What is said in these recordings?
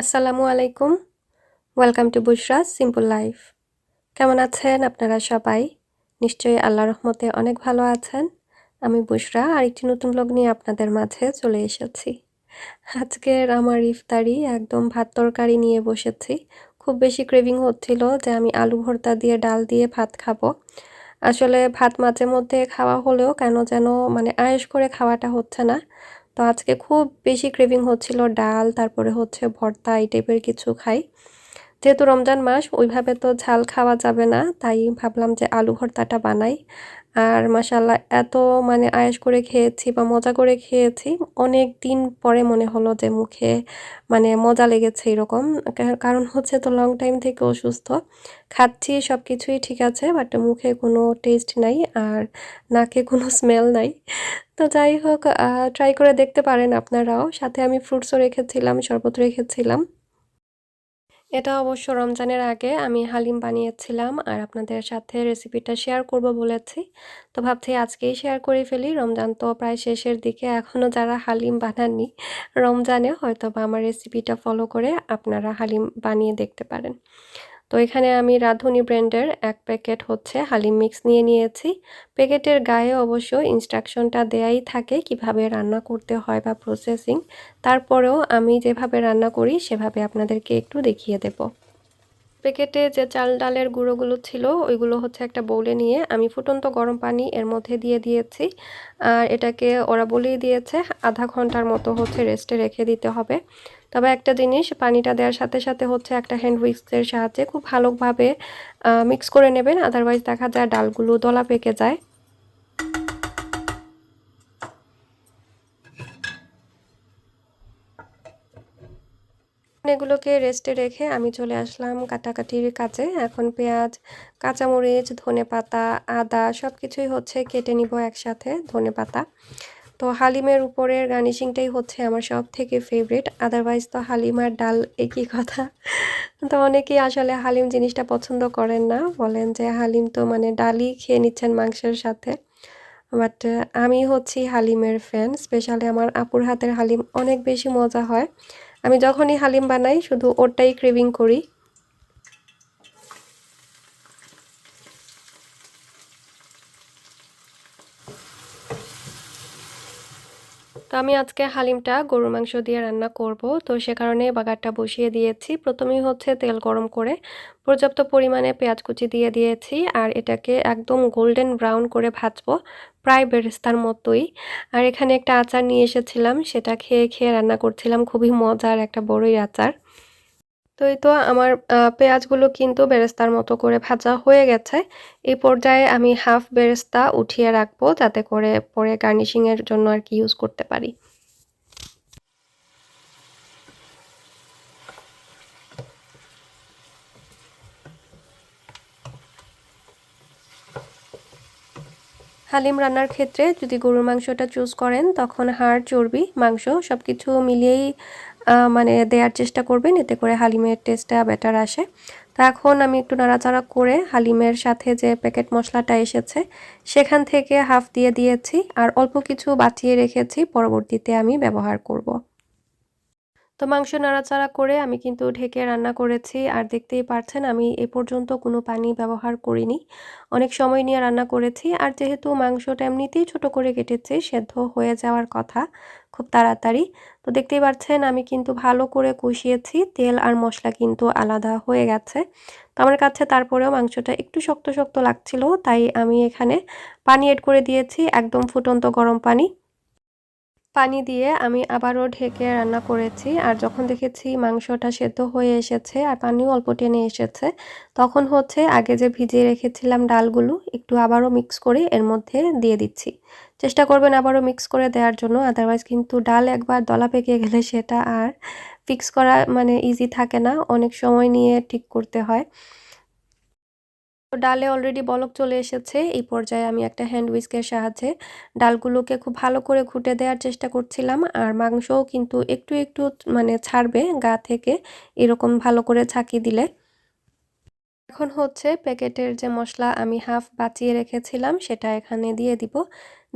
আসসালামু আলাইকুম। Welcome to Bushra simple life কেমন আছেন আপনারা সবাই? নিশ্চয়ই আল্লাহ রহমতে অনেক ভালো আছেন। আমি বুসরা আর একটি নতুন ব্লগ নিয়ে আপনাদের মাঝে চলে এসেছি। আজকের আমার ইফতারি, একদম ভাত তরকারি নিয়ে বসেছি। খুব বেশি ক্রেভিং হচ্ছিল যে আমি আলু ভর্তা দিয়ে ডাল দিয়ে ভাত খাব। আসলে ভাত মাঝে মধ্যে খাওয়া হলেও কেন যেন মানে আয়েস করে খাওয়াটা হচ্ছে না। তো আজকে খুব বেশি ক্রেভিং হচ্ছিল ডাল, তারপরে হচ্ছে ভর্তা এই টাইপের কিছু খাই। যেহেতু রমজান মাস, ওইভাবে তো ঝাল খাওয়া যাবে না, তাই ভাবলাম যে আলু ভর্তাটা বানাই। আর মাসাল্লাহ এত মানে আয়েস করে খেয়েছি বা মজা করে খেয়েছি, অনেক দিন পরে মনে হলো যে মুখে মানে মজা লেগেছে এরকম। কারণ হচ্ছে তো লং টাইম থেকে অসুস্থ, খাচ্ছি সব কিছুই ঠিক আছে বাট মুখে কোনো টেস্ট নাই আর নাকে কোনো স্মেল নাই। তো যাই হোক ট্রাই করে দেখতে পারেন আপনারাও। সাথে আমি ফ্রুটসও রেখেছিলাম, শরবত রেখেছিলাম। এটা অবশ্য রমজানের আগে আমি হালিম বানিয়েছিলাম আর আপনাদের সাথে রেসিপিটা শেয়ার করব বলেছি। তো ভাবছি আজকেই শেয়ার করে ফেলি। রমজান তো প্রায় শেষের দিকে। এখনও যারা হালিম বানাননি, রমজানে হয়তো বা আমার রেসিপিটা ফলো করে আপনারা হালিম বানিয়ে দেখতে পারেন। তো এখানে আমি রাধুনি ব্র্যান্ডের এক প্যাকেট হচ্ছে হালিম মিক্স নিয়ে নিয়েছি। প্যাকেটের গায়ে অবশ্য ইনস্ট্রাকশনটা দেয়াই থাকে কীভাবে রান্না করতে হয় বা প্রসেসিং। তারপরেও আমি যেভাবে রান্না করি সেভাবে আপনাদেরকে একটু দেখিয়ে দেব। প্যাকেটে যে চাল ডালের গুঁড়োগুলো ছিল, ওইগুলো হচ্ছে একটা বৌলে নিয়ে আমি ফুটন্ত গরম পানি এর মধ্যে দিয়ে দিয়েছি। আর এটাকে ওরা বলেই দিয়েছে, আধা ঘণ্টার মতো হচ্ছে রেস্টে রেখে দিতে হবে। তবে একটা জিনিস, পানিটা দেওয়ার সাথে সাথে হচ্ছে একটা হ্যান্ড উইক্সের সাহায্যে খুব ভালোভাবে মিক্স করে নেবেন আদারওয়াইজ দেখা যায় ডালগুলো দলা পেকে যায়। এগুলোকে রেস্টে রেখে আমি চলে আসলাম কাটাকাটির কাজে। এখন পেঁয়াজ, কাঁচামরিচ ধনে পাতা আদা সব কিছুই হচ্ছে কেটে নিব একসাথে ধনে পাতা তো হালিমের উপরের গার্নিশিংটাই হচ্ছে আমার সব থেকে ফেভারিট আদারওয়াইজ তো হালিম আর ডাল একই কথা। তো অনেকেই আসলে হালিম জিনিসটা পছন্দ করেন না, বলেন যে হালিম তো মানে ডালই খেয়ে নিচ্ছেন মাংসের সাথে। বাট আমি হচ্ছি হালিমের ফ্যান স্পেশালি আমার আপুর হাতের হালিম অনেক বেশি মজা হয়। আমি যখনই হালিম বানাই, শুধু ওরটাই ক্রেভিং করি। তো আমি আজকে হালিমটা গরুর মাংস দিয়ে রান্না করব। তো সে কারণে বাগারটা বসিয়ে দিয়েছি। প্রথমেই হচ্ছে তেল গরম করে পর্যাপ্ত পরিমাণে পেঁয়াজ কুচি দিয়ে দিয়েছি। আর এটাকে একদম গোল্ডেন ব্রাউন করে ভাজবো। প্রায় বেরেস্তার মতোই। আর এখানে একটা আচার নিয়ে এসেছিলাম, সেটা খেয়ে খেয়ে রান্না করছিলাম, খুবই মজার একটা বড়ই আচার। তো এই তো আমার পেঁয়াজগুলো কিন্তু বেরেস্তার মতো করে ভাজা হয়ে গেছে। এই পর্যায়ে আমি হাফ বেরেস্তা উঠিয়ে রাখব, যাতে করে পরে গার্নিশিংয়ের জন্য আর কি ইউজ করতে পারি। হালিম রান্নার ক্ষেত্রে যদি গরুর মাংসটা চুজ করেন, তখন হাড়, চর্বি, মাংস সব কিছু মিলিয়েই মানে দেওয়ার চেষ্টা করবেন, এতে করে হালিমের টেস্টটা বেটার আসে তো এখন আমি একটু নাড়াচাড়া করে হালিমের সাথে যে প্যাকেট মশলাটা এসেছে, সেখান থেকে হাফ দিয়ে দিয়েছি, আর অল্প কিছু বাঁচিয়ে রেখেছি, পরবর্তীতে আমি ব্যবহার করব। তো মাংস নাড়াচাড়া করে আমি কিন্তু ঢেকে রান্না করেছি। আর দেখতেই পারছেন আমি এ পর্যন্ত কোনো পানি ব্যবহার করিনি। অনেক সময় নিয়ে রান্না করেছি। আর যেহেতু মাংসটা এমনিতেই ছোট করে কেটেছি, সেদ্ধ হয়ে যাওয়ার কথা খুব তাড়াতাড়ি। তো দেখতেই পাচ্ছেন আমি কিন্তু ভালো করে কষিয়েছি। তেল আর মশলা কিন্তু আলাদা হয়ে গেছে। তো আমার কাছে তারপরেও মাংসটা একটু শক্ত শক্ত লাগছিল। তাই আমি এখানে পানি এড করে দিয়েছি, একদম ফুটন্ত গরম পানি। পানি দিয়ে আমি আবারও ঢেকে রান্না করেছি। আর যখন দেখেছি মাংসটা সেদ্ধ হয়ে এসেছে আর পানিও অল্প টেনে এসেছে, তখন হচ্ছে আগে যে ভিজিয়ে রেখেছিলাম ডালগুলো একটু আবারও মিক্স করে এর মধ্যে দিয়ে দিচ্ছি। চেষ্টা করবেন আবারও মিক্স করে দেওয়ার জন্য, আদারওয়াইজ কিন্তু ডাল একবার দলা পেকে গেলে সেটা আর ফিক্স করা মানে ইজি থাকে না, অনেক সময় নিয়ে ঠিক করতে হয়। ডালে অলরেডি বলক চলে এসেছে। এই পর্যায়ে আমি একটা হ্যান্ড উইস্কের সাহায্যে ডালগুলোকে খুব ভালো করে ঘুটে দেওয়ার চেষ্টা করছিলাম। আর মাংসও কিন্তু একটু একটু মানে ছাড়বে গা থেকে, এরকম ভালো করে ছাকি দিলে। এখন হচ্ছে প্যাকেটের যে মশলা আমি হাফ বাঁচিয়ে রেখেছিলাম, সেটা এখানে দিয়ে দিব।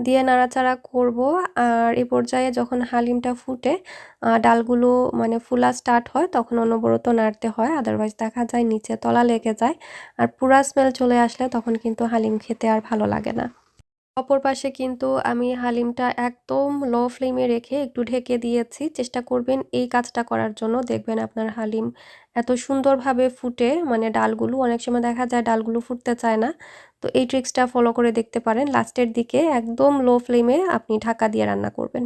দিয়ে নাড়াচাড়া করব। আর এ পর্যায়ে যখন হালিমটা ফুটে ডালগুলো মানে ফুলা স্টার্ট হয়, তখন অনবরত নাড়তে হয় আদারওয়াইজ দেখা যায় নিচে তলা লেগে যায়। আর পুরা স্মেল চলে আসলে তখন কিন্তু হালিম খেতে আর ভালো লাগে না। অপর পাশে কিন্তু আমি হালিমটা একদম লো ফ্লেমে রেখে একটু ঢেকে দিয়েছি। চেষ্টা করবেন এই কাজটা করার জন্য। দেখবেন আপনার হালিম এত সুন্দরভাবে ফুটে মানে ডালগুলো অনেক সময় দেখা যায় ডালগুলো ফুটতে চায় না। তো এই ট্রিক্সটা ফলো করে দেখতে পারেন। লাস্টের দিকে একদম লো ফ্লেমে আপনি ঢাকা দিয়ে রান্না করবেন।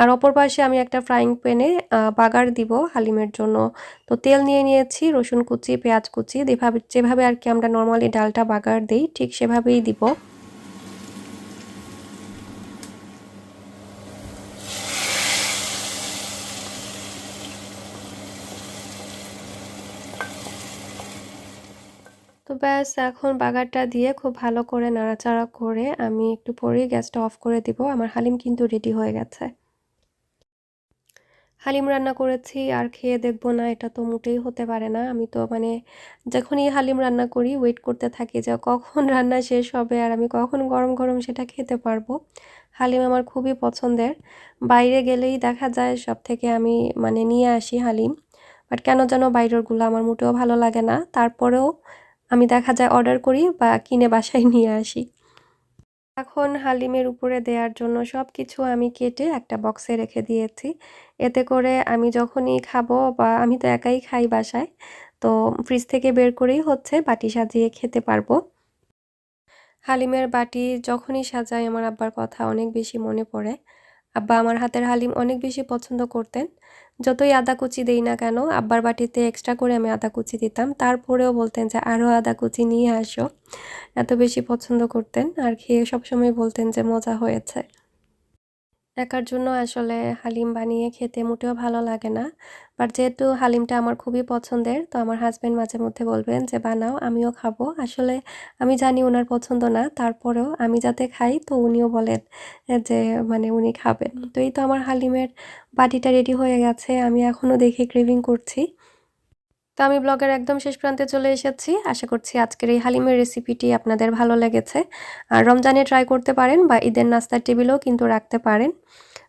আর অপর পাশে আমি একটা ফ্রাইং প্যানে বাগার দিব হালিমের জন্য। তো তেল নিয়ে নিয়েছি, রসুন কুচি, পেঁয়াজ কুচি, যেভাবে যেভাবে আর কি আমরা নর্মালি ডালটা বাগার দিই, ঠিক সেভাবেই দিব। তো ব্যাস, এখন বাগারটা দিয়ে খুব ভালো করে নাড়াচাড়া করে আমি একটু পরেই গ্যাসটা অফ করে দিব। আমার হালিম কিন্তু রেডি হয়ে গেছে। হালিম রান্না করেছি, আর খেয়ে দেখব না, এটা তো মোটেই হতে পারে না। আমি তো মানে যখনই হালিম রান্না করি ওয়েট করতে থাকি যে কখন রান্না শেষ হবে আর আমি কখন গরম গরম সেটা খেতে পারব। হালিম আমার খুবই পছন্দের। বাইরে গেলেই দেখা যায় সব থেকে আমি মানে নিয়ে আসি হালিম। বাট কেন যেন বাইরেরগুলো আমার মোটেও ভালো লাগে না। তারপরেও আমি দেখা যায় অর্ডার করি বা কিনে বাসায় নিয়ে আসি। এখন হালিমের উপরে দেওয়ার জন্য সব কিছু আমি কেটে একটা বক্সে রেখে দিয়েছি। এতে করে আমি যখনই খাব বা আমি তো একাই খাই বাসায়, তো ফ্রিজ থেকে বের করেই হচ্ছে বাটি সাজিয়ে খেতে পারব। হালিমের বাটি যখনই সাজাই আমার আব্বার কথা অনেক বেশি মনে পড়ে। আব্বা আমার হাতের হালিম অনেক বেশি পছন্দ করতেন। যতই আদা কুচি দেই না কেন, আব্বার বাটিতে এক্সট্রা করে আমি আদা কুচি দিতাম। তারপরেও বলতেন যে আরও আদা কুচি নিয়ে আসো। এত বেশি পছন্দ করতেন। আর খেয়ে সবসময় বলতেন যে, মজা হয়েছে। একার জন্য আসলে হালিম বানিয়ে খেতে মোটেও ভালো লাগে না। বাট যেহেতু হালিমটা আমার খুবই পছন্দের, তো আমার হাজব্যান্ড মাঝে মধ্যে বলবেন যে, বানাও, আমিও খাব। আসলে আমি জানি ওনার পছন্দ না, তারপরেও আমি যাতে খাই, তো উনিও বলেন যে মানে উনি খাবেন। তো এই তো আমার হালিমের বাটিটা রেডি হয়ে গেছে, আমি এখনও দেখে ক্রেভিং করছি। তো আমি ব্লগের একদম শেষ প্রান্তে চলে এসেছি। আশা করছি আজকের এই হালিমের রেসিপিটি আপনাদের ভালো লেগেছে। আর রমজানে ট্রাই করতে পারেন বা ঈদের নাস্তার টেবিলও কিন্তু রাখতে পারেন।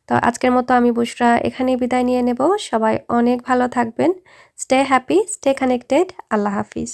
তো আজকের মতো আমি বুসরা এখানেই বিদায় নিয়ে নেব। সবাই অনেক ভালো থাকবেন। স্টে হ্যাপি স্টে কানেক্টেড আল্লাহ হাফিজ।